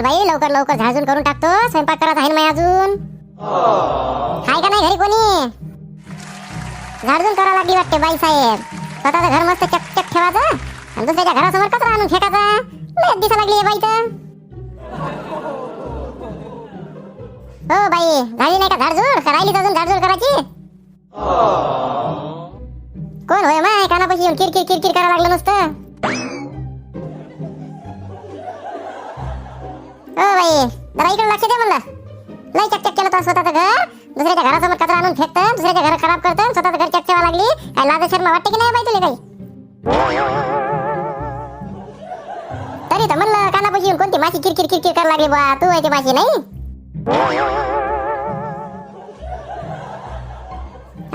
चाल बाई लवकर लवकर झाजून करून टाकतो स्वयंपाक करत आहे ना अजून? हाय का नाही घरी कोणी? झाडून करावं लागली वाटते बाई साहेब. स्वतःचं घर मस्त चकचक ठेवायचं आणि दुसऱ्याच्या घरासमोर कचरा आणून फेकायचा. लय दिसा लागली आहे बाई तर हो बाई झाली नाही का झाडझूड? का अजून झाडझूड करायची? कोण होय माय? कानापाशी येऊन किरकिर किरकिर करायला लागलं नुसतं. हो बाई जरा इकडे लक्ष दे म्हणलं. लय चकचक केलं तर स्वतःचं घर. दुसऱ्याच्या घरासमोर कचरा आणून फेकतं दुसऱ्याच्या घर खराब करतं स्वतःचं घर चकचवा लागली. काय लाज शर्मा वाटते की नाही बाई तुला काही? तरी तर म्हणलं कानापाशी येऊन कोणती माशी किरकिर किरकिर करायला लागली बा तू आहे ती माशी नाही?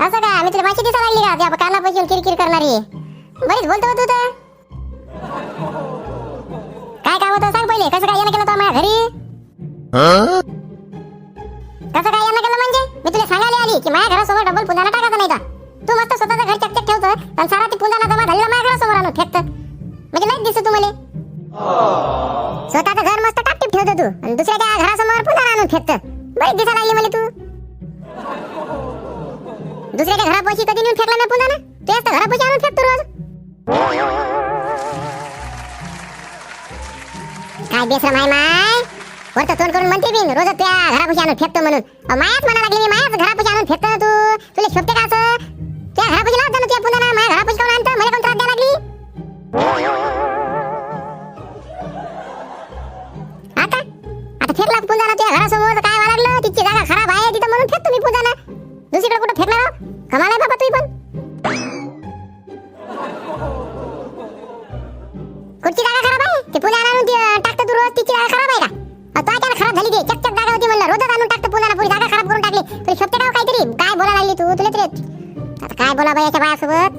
असं का मी तुला माशी दिसा लागली का? त्या कानापाशी येऊन किरकिर करणारी. बरीच बोलतो तू तर. पहिले कसं काय येणं केलं तो माझ्या घरी. कसं काय येणं केलं म्हणजे? मी तुला सांगायला आली की माझ्या घरासमोर डबल पुंजाना टाकायचा नाही का? तू मस्त स्वतःचं घर चकचक ठेवतो आणि सारा ती पुंजाना जमा झालेला माझ्या घरासमोर आणून फेकत म्हणजे नाही दिसत तुम्हाला. स्वतःचं घर मस्त टापटीप ठेवतो तू आणि दुसऱ्याच्या घरासमोर पुन्हा आणून फेकत बरीच दिसा लागली मला तू. दुसऱ्याच्या घरापाशी कधी नेऊन फेकला नाही पुन्हा ना तेच तर घरापाशी आणून फेकतो रोज. बेसरम आहे माय. वरतं तोंड करून म्हणते बिन रोज त्या घरापाशी आणून फेकतो म्हणून. मायाच म्हणा लागली मी मायाच घरापाशी आणून फेकतो ना तू. तुला शोभते का आता बोला बाई याच्या बायासोबत.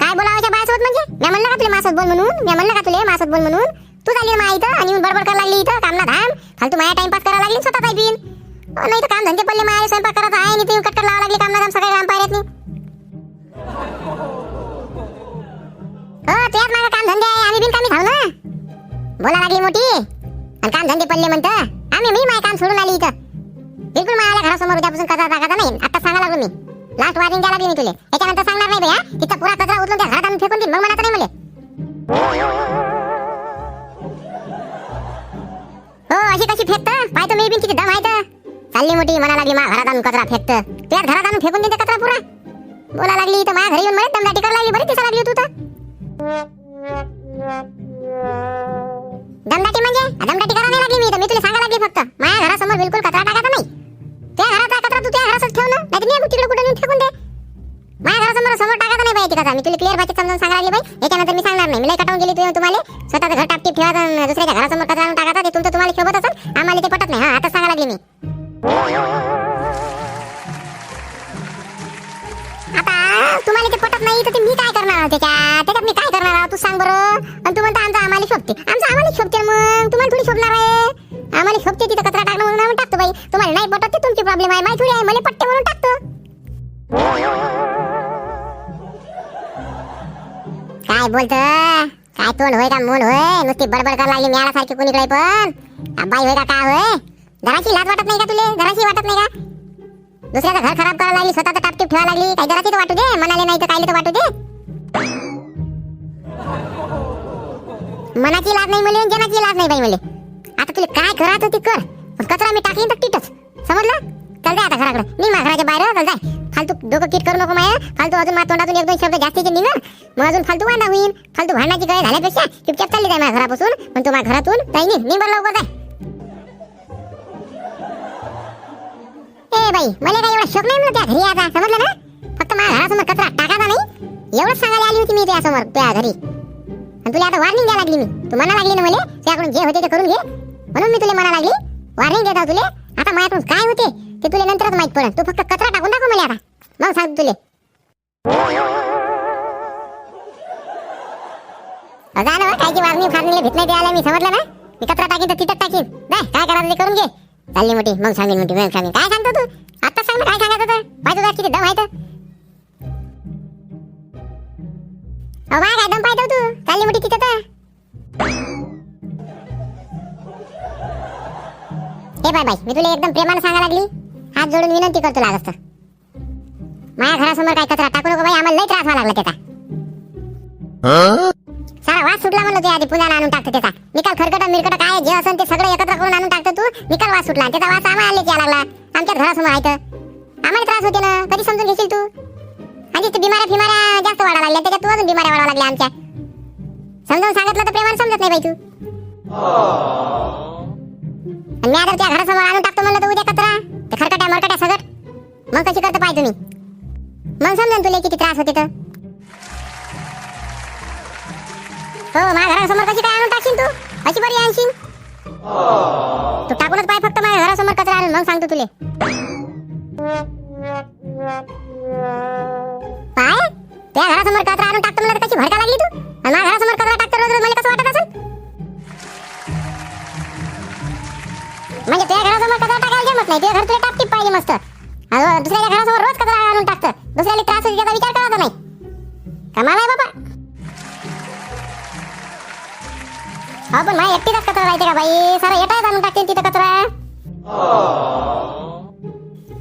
काय बोलावायच्या बायासोबत म्हणजे? मी म्हणलं का तुला मासोबत बोल म्हणून? मी म्हणलं का तुला मासोबत बोल म्हणून? तू झाली मा इथं आणि येऊन बडबड करायला लागली इथं कामना धाम. फालतू माया टाइमपास करायला लागली स्वतः काय बिन नाही तर काम धंदे पडले माया स्वयंपाक करत आहे आणि ते कटकर लावा लागली कामना धाम सगळे काम पाहिजेत हो त्यात माझं काम धंदे आहे आम्ही बिन कामी खाऊ ना. बोला लागली मोठी. आणि काम धंदे पडले म्हणतं. आम्ही मी माय काम सोडून आली इथं. बिलकुल मला घरासमोर उद्यापासून कचरा टाकायचा नाही. आता सांगा लागलो मी. लास्ट वॉर्निंग द्यायला लागली मी तुले. याच्यानंतर सांगणार नाही भैया. तिचा पुरा कचरा उचलून त्या घरात आणून फेकून देईन. मग म्हणत नाही मले. हो अशी कशी फेकत? पाहतो मी बिन किती दम आहे तर. चालली मोठी म्हणा लागली मा घरात आणून कचरा फेकत. त्यात घरात आणून फेकून देते कचरा पुरा. बोला लागली तर माझ्या घरी येऊन मला दमदाटी करायला लागली बरी दिसा लागली हो तू तर. दमदाटी म्हणजे? दमदाटी करायला नाही लागली मी तर मी तुला सांगा लागली फक्त. माझ्या घरासमोर बिलकुल कचरा टाकायचा नाही मी तुला क्लिअर भाषेत समजून सांगायला लागली बाई. याच्यानंतर मी सांगणार नाही. मी लय कटावून गेली तुझ्या तुम्हाला. स्वतःचं घर टापटीप ठेवा आणि दुसऱ्याच्या घरासमोर कचरा आणून टाकायचा. ते तुमचं तुम्हाला शोभत असेल आम्हाला ते पटत नाही. हा आता सांगायला लागली मी. आता तुम्हाला ते पटत नाही तर ते मी काय करणार? त्याच्यात त्याच्यात मी काय करणार? तू सांग बरं. आणि तू म्हणता आमचं आम्हाला शोभते. आमचं आम्हाला शोभते मग? तुम्हाला थोडी शोभणार आहे. आम्हाला शोभते तिथं कचरा टाकणं म्हणून आम्ही टाकतो बाई. तुम्हाला नाही पटत ते तुमची प्रॉब्लेम आहे. माहिती थोडी आहे मला पट्टे म्हणून टाकतो. काय बोलत? काय तोंड होय का मूड होय? नुसती बडबड करायला लागली मिळाल्यासारखी कोणीकडे पण. आ, बाई होय का काय होय? घराची लाज वाटत नाही का तुले? घराची वाटत नाही का? दुसऱ्याचं घर खराब करायला लागली स्वतःचं टापटीप ठेवायला लागली. काही घराची तर वाटू दे मनाले नाही तर कायले तर वाटू दे. मनाची लाज नाही मुली जनाची लाज नाही बाई मला आता तुला काय करायचं ते कर. कचरा मी टाकीन तर तिथंच. समजलं? चल जाय आता घराकडे. निघ मा घराच्या बाहेर चल जाय. फालतू डोकं किट करू नको माया. फालतू अजून माझ्या तोंडातून एक दोन शब्द जास्तीचे निघ मग अजून फालतू वांदा होईन. फालतू भांडणाची गळ झाल्यापेक्षा चुपचाप चालली जाय माझ्या घरापासून. पण तू माझ्या घरातून काही नाही. निघ बरं लवकर जाय. ए बाई मला काही एवढा शोक नाही म्हणलं त्या घरी आता. समजलं ना? फक्त माझ्या घरासमोर कचरा टाकायचा नाही. एवढंच सांगायला आली होती मी त्या समोर त्या घरी. आणि तुला आता वार्निंग द्यायला लागली मी. तू म्हणा लागली ना मला? त्याकडून जे होते ते करून घे. म्हणून मी तुला म्हणा लागली. वार्निंग देत आहो तुले. आता माझ्याकडून काय होते ते तुला नंतरच माहीत पडेल तू फक्त कचरा टाकून दाखव मला आता. मग सांग तुले. जा ना कायची वारणी फारणी भेट नाही द्यायला मी समजलं ना? मी कचरा टाकीन तर तिथं टाकीन. बाय काय करायचं ते करून घे. चालली मोठी मग सांगेन मोठी मग सांगेन. काय सांगतो तू? आता सांग ना काय सांगायचं तर माहिती तुझा किती दम आहे तर. अहो काय दम पाहिजे तू? चालली मोठी तिथं तर. हे बाय बाय मी तुला एकदम प्रेमानं सांगा लागली. हात जोडून विनंती करतो लागत माझ्या घरासमोर काय कचरा टाकू नको बाई आम्हाला लई त्रास व्हायला लागला त्याचा. सारा वास सुटला म्हणलं ते आधी पुण्याला आणून टाकतो त्याचा. निकाल खरकट मिरकट काय जे असेल ते सगळं एकत्र करून आणून टाकतो तू. निकाल वास सुटला त्याचा वास आम्हाला आले यायला लागला. आमच्या घरासमोर आहे तर. आम्हाला त्रास होते ना कधी समजून घेशील तू? आणि ते बिमाऱ्या फिमाऱ्या जास्त वाढा लागल्या त्याच्यात तू अजून बिमाऱ्या वाढवा लागल्या आमच्या. समजावून सांगितलं तर प्रेमाने समजत नाही बाई तू. मी आता त्या घरासमोर आणून टाकतो म्हणलं तर उद्या कचरा. ते खरकट्या मरकट्या सगळं. मग कशी करतो पाहिजे तुम्ही? मग समजा तुला किती त्रास होते तर? हो माझ्या घरासमोर कशी काय आणून टाकशील तू? अशी बरी आणशील तू टाकूनच पाय फक्त माझ्या घरासमोर कचरा आणून मग सांगतो तुले. पाय? त्या घरासमोर कचरा आणून टाकतो मला कशी भडका लागली? हा पण माझ्या कचरा राहते का बाई? सारा येटाच आणून टाकते तिथं कचरा.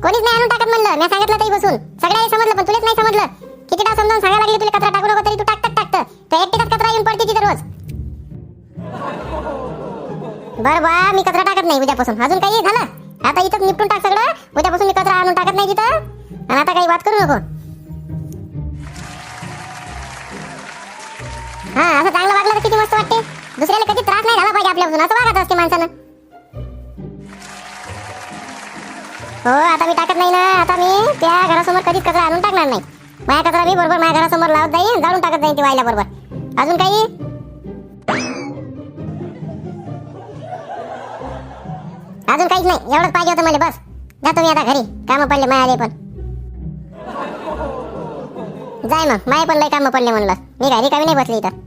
कोणीच नाही आणून टाकत म्हणलं. मी सांगितलं तरी बसून. सगळ्यांनी समजलं पण तुलाच नाही समजलं. किती समजून समजावून सांगायला लागली तुला कचरा टाकू नको तरी तू टाकत टाकतं. तर एकटीचाच कचरा येऊन पडते तिथं रोज. बर बा मी कचरा टाकत नाही उद्यापासून. अजून काही झालं? आता इथं निपटून टाक सगळं. उद्यापासून मी कचरा आणून टाकत नाही तिथं. आणि आता काही बात करू नको. हा असं चांगलं वागलं तर किती दुसऱ्याला कधी त्रास नाही झाला पाहिजे आपल्यापासून असं वागत असते माणसानं. हो आता मी टाकत नाही ना आता मी त्या घरासमोर कधीच कचरा आणून टाकणार नाही. माझ्या कचरा मी बरोबर माझ्या घरासमोर लावत जाईन जाळून टाकत जाईन ती व्हायला बरोबर. अजून काही? अजून काहीच नाही एवढंच पाहिजे होतं मला बस. जातो मी आता घरी कामं पडले माझ्या पण. जाय मग माय पण लय कामं पडले म्हणलं मी घरी कमी नाही बसली इथं.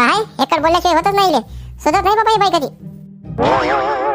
पाय एकड बोलल्याशिवाय होतच नाही सुधत नाही बाबा बाई कधी